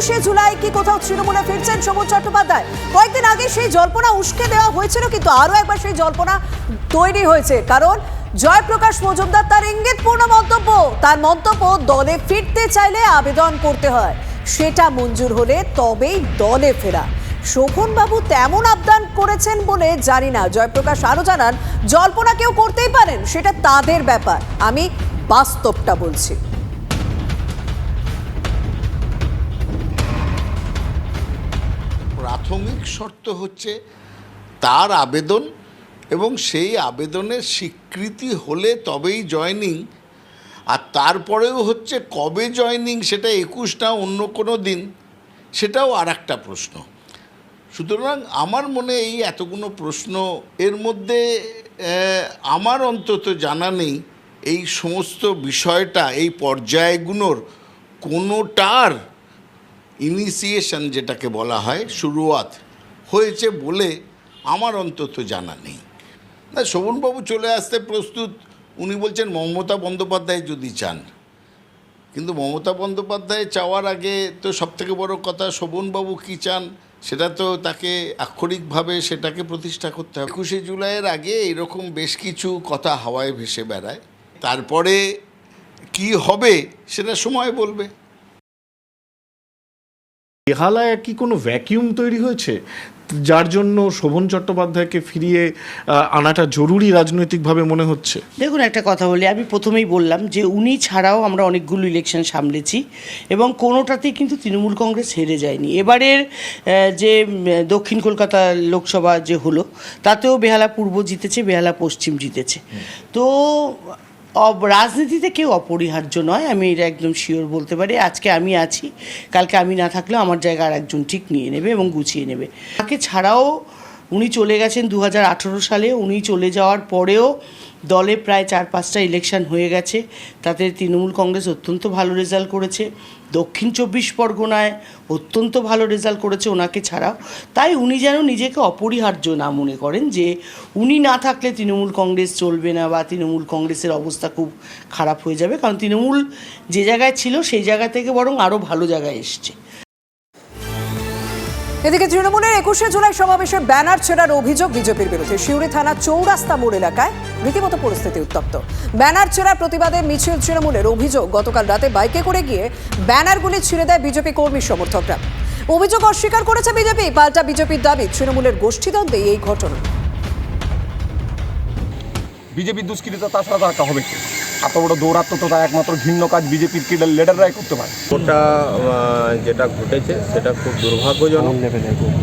একুশে জুলাই কি কোথাও তৃণমূলে ফিরছেন শোভন চট্টোপাধ্যায়? কয়েকদিন আগে সেই জল্পনা উস্কে দেওয়া হয়েছিল, কিন্তু আরও একবার সেই জল্পনা তৈরি হয়েছে। কারণ জয়প্রকাশ মজুমদার তার ইঙ্গিতপূর্ণ মন্তব্য, তার মন্তব্য, দলে ফিরতে চাইলে আবেদন করতে হয়। সেটা মঞ্জুর হলে তবেই দলে ফেরা। শোভনবাবু তেমন আবদান করেছেন বলে জানি না। জয়প্রকাশ আরও জানান, জল্পনা কেউ করতেই পারেন, সেটা তাদের ব্যাপার। আমি বাস্তবটা বলছি। প্রাথমিক শর্ত হচ্ছে তার আবেদন এবং সেই আবেদনের স্বীকৃতি হলে তবেই জয়নিং, আর তারপরেও হচ্ছে কবে জয়নিং সেটা একুশ না অন্য কোনো দিন, সেটাও আর একটা প্রশ্ন। সুতরাং আমার মনে এই এতগুলো প্রশ্ন এর মধ্যে আমার অন্তত জানা নেই এই সমস্ত বিষয়টা, এই পর্যায়গুলোর কোনোটার ইনিশিয়েশন যেটাকে বলা হয়, শুরুয়াত। হয়েছে বলে আমার অন্তত জানা নেই। না, শোভনবাবু চলে আসতে প্রস্তুত। উনি বলছেন, মমতা বন্দ্যোপাধ্যায় যদি চান। কিন্তু মমতা বন্দ্যোপাধ্যায় চাওয়ার আগে তো সবথেকে বড় কথা, শোভনবাবু কী চান, সেটা তো তাকে আক্ষরিকভাবে সেটাকে প্রতিষ্ঠা করতে হবে। একুশে জুলাইয়ের আগে এরকম বেশ কিছু কথা হাওয়ায় ভেসে বেড়ায়। তারপরে কি হবে সেটা সময় বলবে। বেহালায় কি কোনো ভ্যাকিউম তৈরি হয়েছে? যার জন্য শোভন চট্টোপাধ্যায়কে ফিরিয়ে আনাটা জরুরি রাজনৈতিকভাবে মনে হচ্ছে? দেখুন, একটা কথা বলি। আমি প্রথমেই বললাম যে উনি ছাড়াও আমরা অনেকগুলো ইলেকশন সামলেছি এবং কোনোটাতেই কিন্তু তৃণমূল কংগ্রেস হেরে যায়নি। এবারের যে দক্ষিণ কলকাতা লোকসভা যে হলো, তাতেও বেহালা পূর্ব জিতেছে, বেহালা পশ্চিম জিতেছে। তো রাজনীতিতে কেউ অপরিহার্য নয়, আমি এটা একদম শিওর বলতে পারি। আজকে আমি আছি, কালকে আমি না থাকলেও আমার জায়গা আর একজন ঠিক নিয়ে নেবে এবং গুছিয়ে নেবে। তাকে ছাড়াও উনি চলে গেছেন দু হাজার আঠেরো সালে। উনি চলে যাওয়ার পরেও দলে প্রায় চার পাঁচটা ইলেকশন হয়ে গেছে। তাতে তৃণমূল কংগ্রেস অত্যন্ত ভালো রেজাল্ট করেছে। দক্ষিণ চব্বিশ পরগনায় অত্যন্ত ভালো রেজাল্ট করেছে ওনাকে ছাড়াও। তাই উনি যেন নিজেকে অপরিহার্য না মনে করেন যে উনি না থাকলে তৃণমূল কংগ্রেস চলবে না বা তৃণমূল কংগ্রেসের অবস্থা খুব খারাপ হয়ে যাবে। কারণ তৃণমূল যে জায়গায় ছিল সেই জায়গা থেকে বরং আরও ভালো জায়গায় এসছে। এদিকে তৃণমূলের একুশে জুলাই সমাবেশে ব্যানার ছেড়ার অভিযোগ বিজেপির বিরুদ্ধে। শিউরি থানা চৌরাস্তা মোড় এলাকায় রীতিমতো পরিস্থিতি উত্তপ্ত। ব্যানার ছেড়ার প্রতিবাদে মিছিল তৃণমূলের অভিযোগ গতকাল রাতে বাইকে করে গিয়ে ব্যানারগুলি ছিঁড়ে দেয় বিজেপি কর্মী সমর্থকরা। অভিযোগ অস্বীকার করেছে বিজেপি, পাল্টা বিজেপির দাবি, তৃণমূলের গোষ্ঠীদ্বন্দ্বে এই ঘটনা। বিজেপির দুষ্কৃতিতা তাছাড়া হবে? এত বড় দৌরাত্মতা একমাত্র ঘৃণ্য কাজ বিজেপির লিডাররাই করতে পারে? ওটা যেটা ঘটেছে সেটা খুব দুর্ভাগ্যজনক।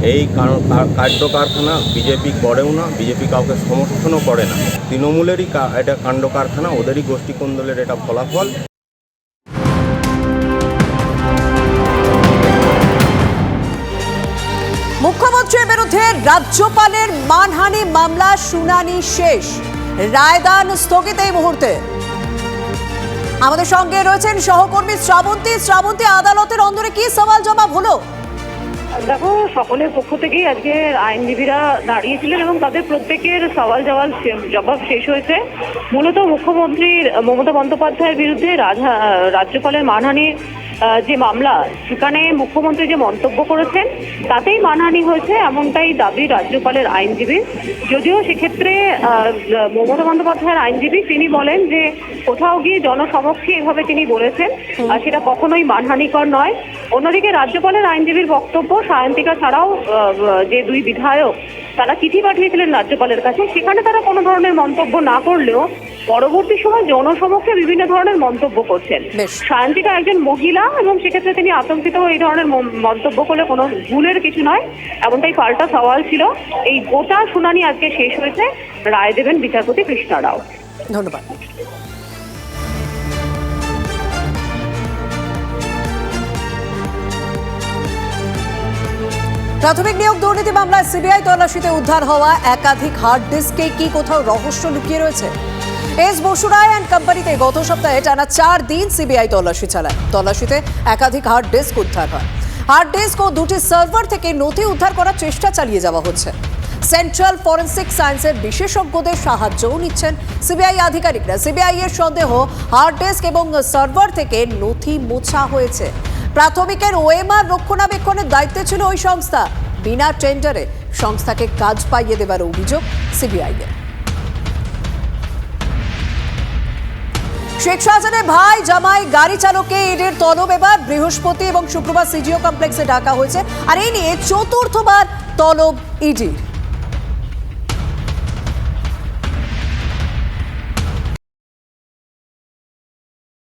এই কার- কার- কার্য কারখানা বিজেপি করেও না বিজেপি কাউকে সমর্থনও করে না। তৃণমূলেরই এটা কাণ্ড কারখানা ওদেরই গোষ্ঠী কোন্দলের এটা ফলাফল। মুখ্যমন্ত্রীর বিরুদ্ধে রাজ্যপালের মানহানি মামলা শুনানি শেষ। রায়দান স্থগিত এই মুহূর্তে। আমাদের সঙ্গে রয়েছেন সহকর্মী শ্রাবন্তী। শ্রাবন্তী, আদালতের অন্দরে কি সওয়াল জবাব হলো? দেখো, সকলের পক্ষ থেকেই আজকে আইনজীবীরা দাঁড়িয়েছিলেন এবং তাদের প্রত্যেকের সওয়াল শে- জবাব শেষ হয়েছে। মূলত মুখ্যমন্ত্রী মমতা বন্দ্যোপাধ্যায়ের বিরুদ্ধে রাজা- রাজ্যপালের মানহানির যে মামলা, সেখানে মুখ্যমন্ত্রী যে মন্তব্য করেছেন, তাতেই মানহানি হয়েছে এমনটাই দাবি রাজ্যপালের আইনজীবী। যদিও সেক্ষেত্রে মমতা বন্দ্যোপাধ্যায়ের আইনজীবী, তিনি বলেন যে কোথাও গিয়ে জনসমক্ষে এভাবে তিনি বলেছেন, আর সেটা কখনোই মানহানিকর নয়। অন্যদিকে রাজ্যপালের আইনজীবীর বক্তব্য, সায়ন্তিকা ছাড়াও যে দুই বিধায়ক, তারা চিঠি পাঠিয়েছিলেন রাজ্যপালের কাছে, সেখানে তারা কোনো ধরনের মন্তব্য না করলেও পরবর্তী সময় জনসমক্ষে বিভিন্ন ধরনের মন্তব্য করছেন। সায়ন্তিকা একজন মহিলা এবং সেক্ষেত্রে তিনি আতঙ্কিত হয়ে এই ধরনের মন্তব্য করলে কোনো ভুলের কিছু নয় এমনটাই পাল্টা সওয়াল ছিল। এই গোটা শুনানি আজকে শেষ হয়েছে। রায় দেবেন বিচারপতি কৃষ্ণা রাও। ধন্যবাদ। প্রাথমিক নিয়োগ দুর্নীতি মামলায় সিবিআই তল্লাশিতে উদ্ধার হওয়া একাধিক হার্ড ডিস্কে কি কোথাও রহস্য লুকিয়ে রয়েছে? এস বসুরায় অ্যান্ড কোম্পানিতে গত সপ্তাহে টানা চার দিন সিবিআই তল্লাশি চালায়। তল্লাশিতে একাধিক হার্ড ডিস্ক উদ্ধার হয়। হার্ড ডিস্ক ও দুটি সার্ভার থেকে নথি উদ্ধার করার চেষ্টা চালিয়ে যাওয়া হচ্ছে। সেন্ট্রাল ফরেন্সিক সায়েন্সের বিশেষজ্ঞদের সাহায্যও নিচ্ছেন সিবিআই আধিকারিকরা। সিবিআই এর সন্দেহ, হার্ড ডিস্ক এবং সার্ভার থেকে নথি মোছা হয়েছে। প্রাথমিকের ওএমআর রক্ষণাবেক্ষণের দায়িত্বে ছিল ওই সংস্থা। বিনা টেন্ডারে সংস্থাকে কাজ পাইয়ে দেবার অভিযোগ সিবিআই এর শেখ শাহজাহানের ভাই জামাই গাড়ি চালকে ইডির তলব এবার। বৃহস্পতি এবং শুক্রবার সিজিও কমপ্লেক্সে ডাকা হয়েছে। আর এই নিয়ে চতুর্থবার তলব ইডির।